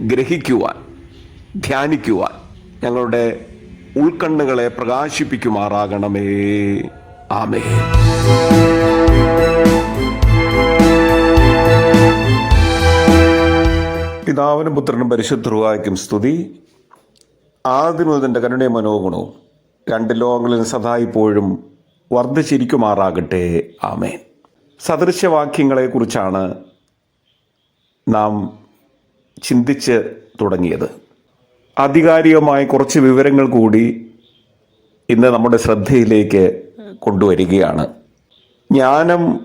ഗ്രഹിക്കുവാൻ ധ്യാനിക്കുവാൻ ഞങ്ങളുടെ ഉൾക്കണ്ണുകളെ പ്രകാശിപ്പിക്കുമാറാകണമേ. ആമേ പിതാവിനും പുത്രനും പരിശുദ്ധവായ്ക്കും സ്തുതി. ആദ്യമുതന്റെ കരുണയ മനോഗുണവും രണ്ട് ലോകങ്ങളിൽ സദാ ഇപ്പോഴും വർദ്ധിച്ചിരിക്കുമാറാകട്ടെ. ആമേൻ. സദൃശവാക്യങ്ങളെക്കുറിച്ചാണ് നാം ചിന്തിച്ച് തുടങ്ങിയത്. ആധികാരികമായ കുറച്ച് വിവരങ്ങൾ കൂടി ഇന്ന് നമ്മുടെ ശ്രദ്ധയിലേക്ക് കൊണ്ടുവരികയാണ്. ജ്ഞാനം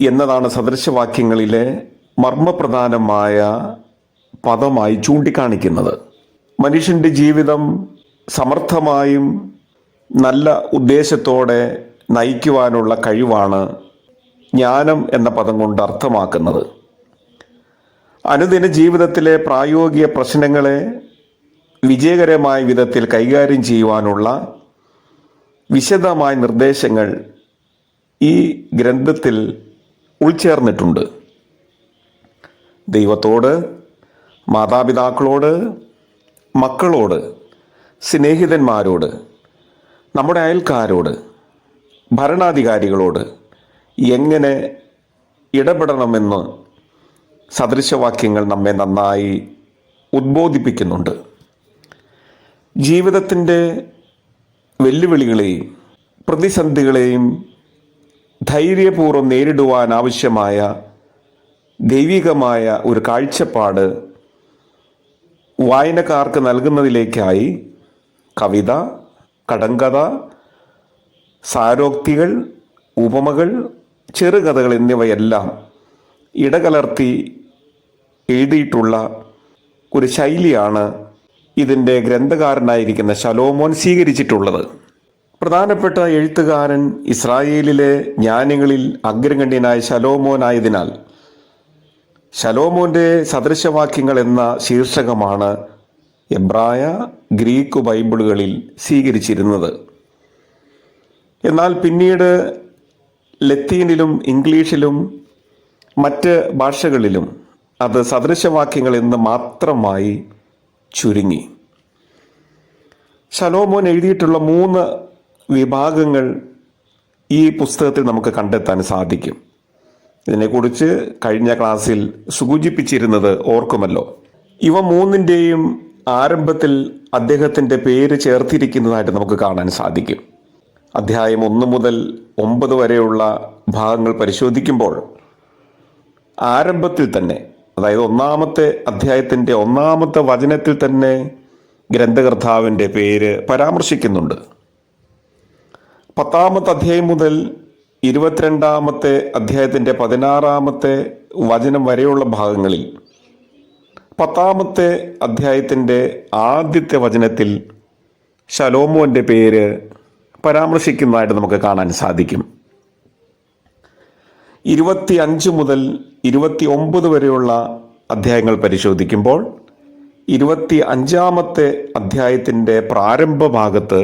എന്നതാണ് സദൃശവാക്യങ്ങളിലെ മർമ്മപ്രധാനമായ പദമായി ചൂണ്ടിക്കാണിക്കുന്നത്. മനുഷ്യന്റെ ജീവിതം സമർത്ഥമായും നല്ല ഉദ്ദേശത്തോടെ നയിക്കുവാനുള്ള കഴിവാണ് ജ്ഞാനം എന്ന പദം കൊണ്ട് അർത്ഥമാക്കുന്നത്. അനുദിന ജീവിതത്തിലെ പ്രായോഗിക പ്രശ്നങ്ങളെ വിജയകരമായ വിധത്തിൽ കൈകാര്യം ചെയ്യുവാനുള്ള വിശദമായ നിർദ്ദേശങ്ങൾ ഈ ഗ്രന്ഥത്തിൽ ഉൾച്ചേർന്നിട്ടുണ്ട്. ദൈവത്തോട് മാതാപിതാക്കളോട് മക്കളോട് സ്നേഹിതന്മാരോട് നമ്മുടെ അയൽക്കാരോട് ഭരണാധികാരികളോട് എങ്ങനെ ഇടപെടണമെന്ന് സദൃശവാക്യങ്ങൾ നമ്മെ നന്നായി ഉദ്ബോധിപ്പിക്കുന്നുണ്ട്. ജീവിതത്തിന്റെ വെല്ലുവിളികളെയും പ്രതിസന്ധികളെയും ധൈര്യപൂർവം നേരിടുവാൻ ആവശ്യമായ ദൈവികമായ ഒരു കാഴ്ചപ്പാട് വായനക്കാർക്ക് നൽകുന്നതിലേക്കായി കവിത കടങ്കഥ സാരോക്തികൾ ഉപമകൾ ചെറുകഥകൾ എന്നിവയെല്ലാം ഇടകലർത്തി എഴുതിയിട്ടുള്ള ഒരു ശൈലിയാണ് ഇതിന്റെ ഗ്രന്ഥകാരനായിരിക്കുന്ന ശലോമോൻ സ്വീകരിച്ചിട്ടുള്ളത്. പ്രധാനപ്പെട്ട എഴുത്തുകാരൻ ഇസ്രായേലിലെ ജ്ഞാനികളിൽ അഗ്രഗണ്യനായ ശലോമോൻ ആയതിനാൽ ശലോമോന്റെ സദൃശവാക്യങ്ങൾ എന്ന ശീർഷകമാണ് എബ്രായ ഗ്രീക്ക് ബൈബിളുകളിൽ സ്വീകരിച്ചിരുന്നത്. എന്നാൽ പിന്നീട് ലത്തീനിലും ഇംഗ്ലീഷിലും മറ്റ് ഭാഷകളിലും അത് സദൃശവാക്യങ്ങൾ എന്ന് മാത്രമായി ചുരുങ്ങി. ശലോമോൻ എഴുതിയിട്ടുള്ള മൂന്ന് വിഭാഗങ്ങൾ ഈ പുസ്തകത്തിൽ നമുക്ക് കണ്ടെത്താൻ സാധിക്കും. ഇതിനെക്കുറിച്ച് കഴിഞ്ഞ ക്ലാസ്സിൽ സൂചിപ്പിച്ചിരുന്നത് ഓർക്കുമല്ലോ. ഇവ മൂന്നിന്റെയും ആരംഭത്തിൽ അദ്ദേഹത്തിന്റെ പേര് ചേർത്തിരിക്കുന്നതായിട്ട് നമുക്ക് കാണാൻ സാധിക്കും. അധ്യായം ഒന്ന് മുതൽ ഒമ്പത് വരെയുള്ള ഭാഗങ്ങൾ പരിശോധിക്കുമ്പോൾ ആരംഭത്തിൽ തന്നെ അതായത് ഒന്നാമത്തെ അധ്യായത്തിന്റെ ഒന്നാമത്തെ വചനത്തിൽ തന്നെ ഗ്രന്ഥകർത്താവിന്റെ പേര് പരാമർശിക്കുന്നുണ്ട്. പത്താമത്തെ അധ്യായം മുതൽ ഇരുപത്തിരണ്ടാമത്തെ അധ്യായത്തിന്റെ പതിനാറാമത്തെ വചനം വരെയുള്ള ഭാഗങ്ങളിൽ പത്താമത്തെ അധ്യായത്തിന്റെ ആദ്യത്തെ വചനത്തിൽ ശലോമോന്റെ പേര് പരാമർശിക്കുന്നതായിട്ട് നമുക്ക് കാണാൻ സാധിക്കും. ഇരുപത്തി അഞ്ച് മുതൽ ഇരുപത്തി ഒമ്പത് വരെയുള്ള അധ്യായങ്ങൾ പരിശോധിക്കുമ്പോൾ ഇരുപത്തി അഞ്ചാമത്തെ അധ്യായത്തിന്റെ പ്രാരംഭ ഭാഗത്ത്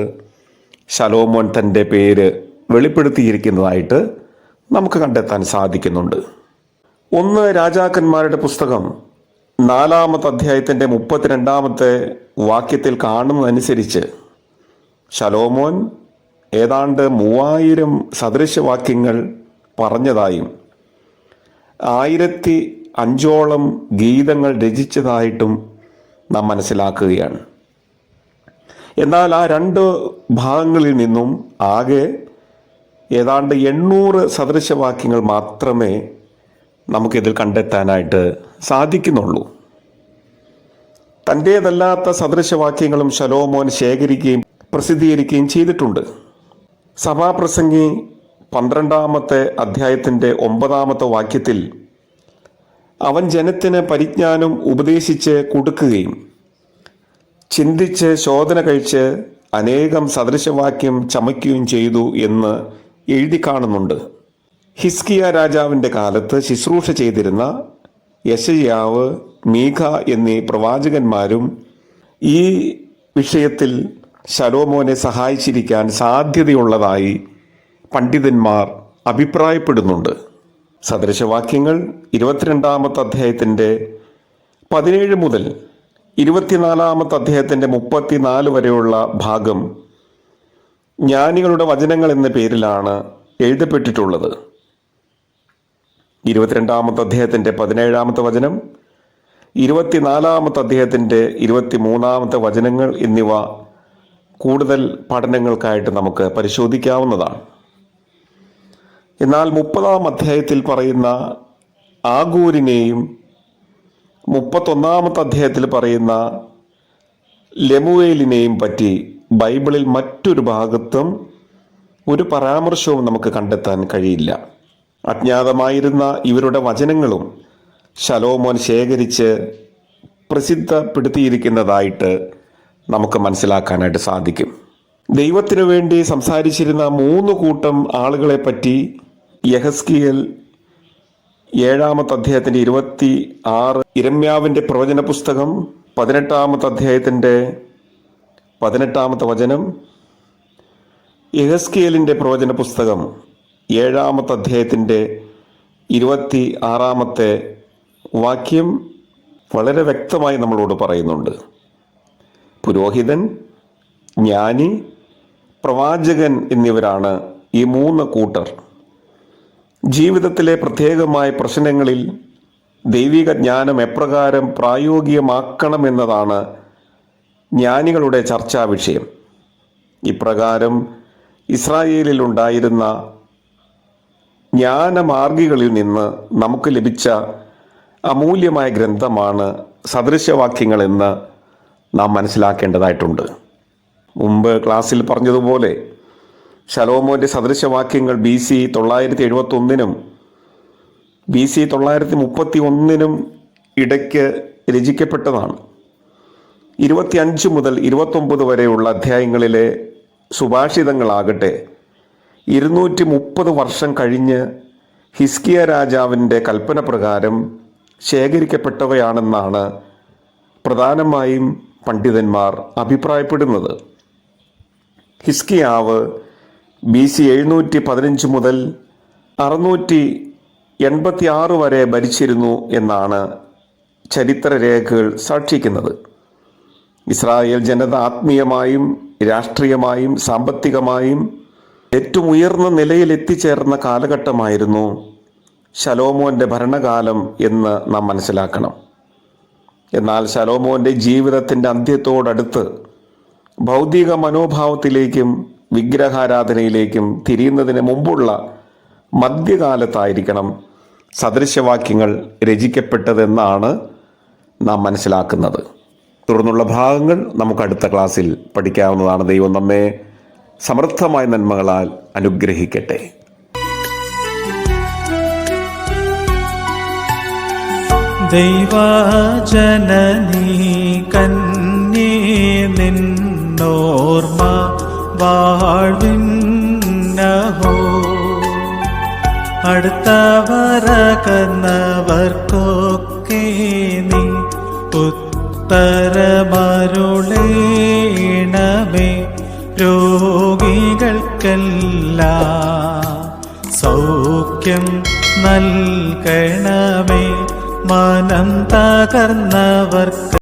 ശലോമോൻ തന്റെ പേര് വെളിപ്പെടുത്തിയിരിക്കുന്നതായിട്ട് നമുക്ക് കണ്ടെത്താൻ സാധിക്കുന്നുണ്ട്. ഒന്ന് രാജാക്കന്മാരുടെ പുസ്തകം നാലാമത്തെ അധ്യായത്തിന്റെ മുപ്പത്തിരണ്ടാമത്തെ വാക്യത്തിൽ കാണുന്നതനുസരിച്ച് ശലോമോൻ ഏതാണ്ട് മൂവായിരം സദൃശവാക്യങ്ങൾ പറഞ്ഞതായും ആയിരത്തി അഞ്ചോളം ഗീതങ്ങൾ രചിച്ചതായിട്ടും നാം മനസ്സിലാക്കുകയാണ്. എന്നാൽ ആ രണ്ട് ഭാഗങ്ങളിൽ നിന്നും ആകെ ഏതാണ്ട് എണ്ണൂറ് സദൃശവാക്യങ്ങൾ മാത്രമേ നമുക്കിതിൽ കണ്ടെത്താനായിട്ട് സാധിക്കുന്നുള്ളൂ. തന്റേതല്ലാത്ത സദൃശവാക്യങ്ങളും ശലോമോൻ ശേഖരിക്കുകയും പ്രസിദ്ധീകരിക്കുകയും ചെയ്തിട്ടുണ്ട്. സഭാപ്രസംഗി പന്ത്രണ്ടാമത്തെ അധ്യായത്തിന്റെ ഒമ്പതാമത്തെ വാക്യത്തിൽ അവൻ ജനത്തിന് പരിജ്ഞാനം ഉപദേശിച്ച് കൊടുക്കുകയും ചിന്തിച്ച് ശോധന കഴിച്ച് അനേകം സദൃശവാക്യം ചമയ്ക്കുകയും ചെയ്തു എന്ന് എഴുതി കാണുന്നുണ്ട്. ഹിസ്കിയ രാജാവിന്റെ കാലത്ത് ശുശ്രൂഷ ചെയ്തിരുന്ന യശയാവ് മീഖ എന്നീ പ്രവാചകന്മാരും ഈ വിഷയത്തിൽ ശലോമോനെ സഹായിച്ചിരിക്കാൻ സാധ്യതയുള്ളതായി പണ്ഡിതന്മാർ അഭിപ്രായപ്പെടുന്നുണ്ട്. സദൃശവാക്യങ്ങൾ ഇരുപത്തിരണ്ടാമത്തെ അധ്യായത്തിന്റെ പതിനേഴ് മുതൽ ഇരുപത്തിനാലാമത്തെ അധ്യായത്തിന്റെ മുപ്പത്തിനാല് വരെയുള്ള ഭാഗം ജ്ഞാനികളുടെ വചനങ്ങൾ എന്ന പേരിലാണ് എഴുതപ്പെട്ടിട്ടുള്ളത്. ഇരുപത്തിരണ്ടാമത്തെ അധ്യായത്തിന്റെ പതിനേഴാമത്തെ വചനം ഇരുപത്തിനാലാമത്തെ അധ്യായത്തിന്റെ ഇരുപത്തിമൂന്നാമത്തെ വചനങ്ങൾ എന്നിവ കൂടുതൽ പഠനങ്ങൾക്കായിട്ട് നമുക്ക് പരിശോധിക്കാവുന്നതാണ്. എന്നാൽ മുപ്പതാം അധ്യായത്തിൽ പറയുന്ന ആഗൂരിനെയും മുപ്പത്തൊന്നാമത്തെ അധ്യായത്തിൽ പറയുന്ന ലെമുവേലിനെയും പറ്റി ബൈബിളിൽ മറ്റൊരു ഭാഗത്തും ഒരു പരാമർശവും നമുക്ക് കണ്ടെത്താൻ കഴിയില്ല. അജ്ഞാതമായിരുന്ന ഇവരുടെ വചനങ്ങളും ശലോമോൻ ശേഖരിച്ച് പ്രസിദ്ധപ്പെടുത്തിയിരിക്കുന്നതായിട്ട് നമുക്ക് മനസ്സിലാക്കാനായിട്ട് സാധിക്കും. ദൈവത്തിനു വേണ്ടി സംസാരിച്ചിരുന്ന മൂന്ന് കൂട്ടം ആളുകളെ പറ്റി യഹസ്കിയൽ ഏഴാമത്തെ അധ്യായത്തിന്റെ ഇരുപത്തി ആറ് ഇരമ്യാവിന്റെ പ്രവചന പുസ്തകം പതിനെട്ടാമത്തെ അധ്യായത്തിന്റെ പതിനെട്ടാമത്തെ വചനം. യഹസ്കിയലിന്റെ പ്രവചന പുസ്തകം ഏഴാമത്തെ അധ്യായത്തിന്റെ ഇരുപത്തി ആറാമത്തെ വാക്യം വളരെ വ്യക്തമായി നമ്മളോട് പറയുന്നുണ്ട്. പുരോഹിതൻ ജ്ഞാനി പ്രവാചകൻ എന്നിവരാണ് ഈ മൂന്ന് കൂട്ടർ. ജീവിതത്തിലെ പ്രത്യേകമായ പ്രശ്നങ്ങളിൽ ദൈവിക ജ്ഞാനം എപ്രകാരം പ്രായോഗികമാക്കണമെന്നതാണ് ജ്ഞാനികളുടെ ചർച്ചാ വിഷയം. ഇപ്രകാരം ഇസ്രായേലിൽ ഉണ്ടായിരുന്ന ജ്ഞാനമാർഗികളിൽ നിന്ന് നമുക്ക് ലഭിച്ച അമൂല്യമായ ഗ്രന്ഥമാണ് സദൃശവാക്യങ്ങളെന്ന് നാം മനസ്സിലാക്കേണ്ടതായിട്ടുണ്ട്. മുമ്പ് ക്ലാസ്സിൽ പറഞ്ഞതുപോലെ ശലോമോന്റെ സദൃശവാക്യങ്ങൾ ബി സി തൊള്ളായിരത്തി എഴുപത്തി ഒന്നിനും ബി സി തൊള്ളായിരത്തി മുപ്പത്തി ഒന്നിനും ഇടയ്ക്ക് രചിക്കപ്പെട്ടതാണ്. ഇരുപത്തിയഞ്ച് മുതൽ ഇരുപത്തൊമ്പത് വരെയുള്ള അധ്യായങ്ങളിലെ സുഭാഷിതങ്ങളാകട്ടെ ഇരുന്നൂറ്റി മുപ്പത് വർഷം കഴിഞ്ഞ് ഹിസ്കിയ രാജാവിന്റെ കൽപ്പന പ്രകാരം ശേഖരിക്കപ്പെട്ടവയാണെന്നാണ് പ്രധാനമായും പണ്ഡിതന്മാർ അഭിപ്രായപ്പെടുന്നത്. ഹിസ്കിയാവ് ബി സി എഴുന്നൂറ്റി പതിനഞ്ച് മുതൽ അറുന്നൂറ്റി എൺപത്തി ആറ് വരെ ഭരിച്ചിരുന്നു എന്നാണ് ചരിത്രരേഖകൾ സാക്ഷിക്കുന്നത്. ഇസ്രായേൽ ജനത ആത്മീയമായും രാഷ്ട്രീയമായും സാമ്പത്തികമായും ഏറ്റവും ഉയർന്ന നിലയിൽ എത്തിച്ചേർന്ന കാലഘട്ടമായിരുന്നു ശലോമോന്റെ ഭരണകാലം എന്ന് നാം മനസ്സിലാക്കണം. എന്നാൽ ശലോമോന്റെ ജീവിതത്തിന്റെ അന്ത്യത്തോടടുത്ത് ഭൗതിക മനോഭാവത്തിലേക്കും വിഗ്രഹാരാധനയിലേക്കും തിരിയുന്നതിന് മുമ്പുള്ള മധ്യകാലത്തായിരിക്കണം സദൃശവാക്യങ്ങൾ രചിക്കപ്പെട്ടതെന്നാണ് നാം മനസ്സിലാക്കുന്നത്. തുടർന്നുള്ള ഭാഗങ്ങൾ നമുക്ക് അടുത്ത ക്ലാസ്സിൽ പഠിക്കാവുന്നതാണ്. ദൈവം നമ്മെ സമൃദ്ധമായ നന്മകളാൽ അനുഗ്രഹിക്കട്ടെ. ദൈവജനനീ കന്യേ വാഴ്വിന്നഹോ. അടുത്തവരകന്നവർക്കൊക്കെ നീ ഉത്തരമരുളേണമേ. രോഗികൾക്കല്ല സൗഖ്യം നൽകണമേ. മനം തകർന്നവർക്ക്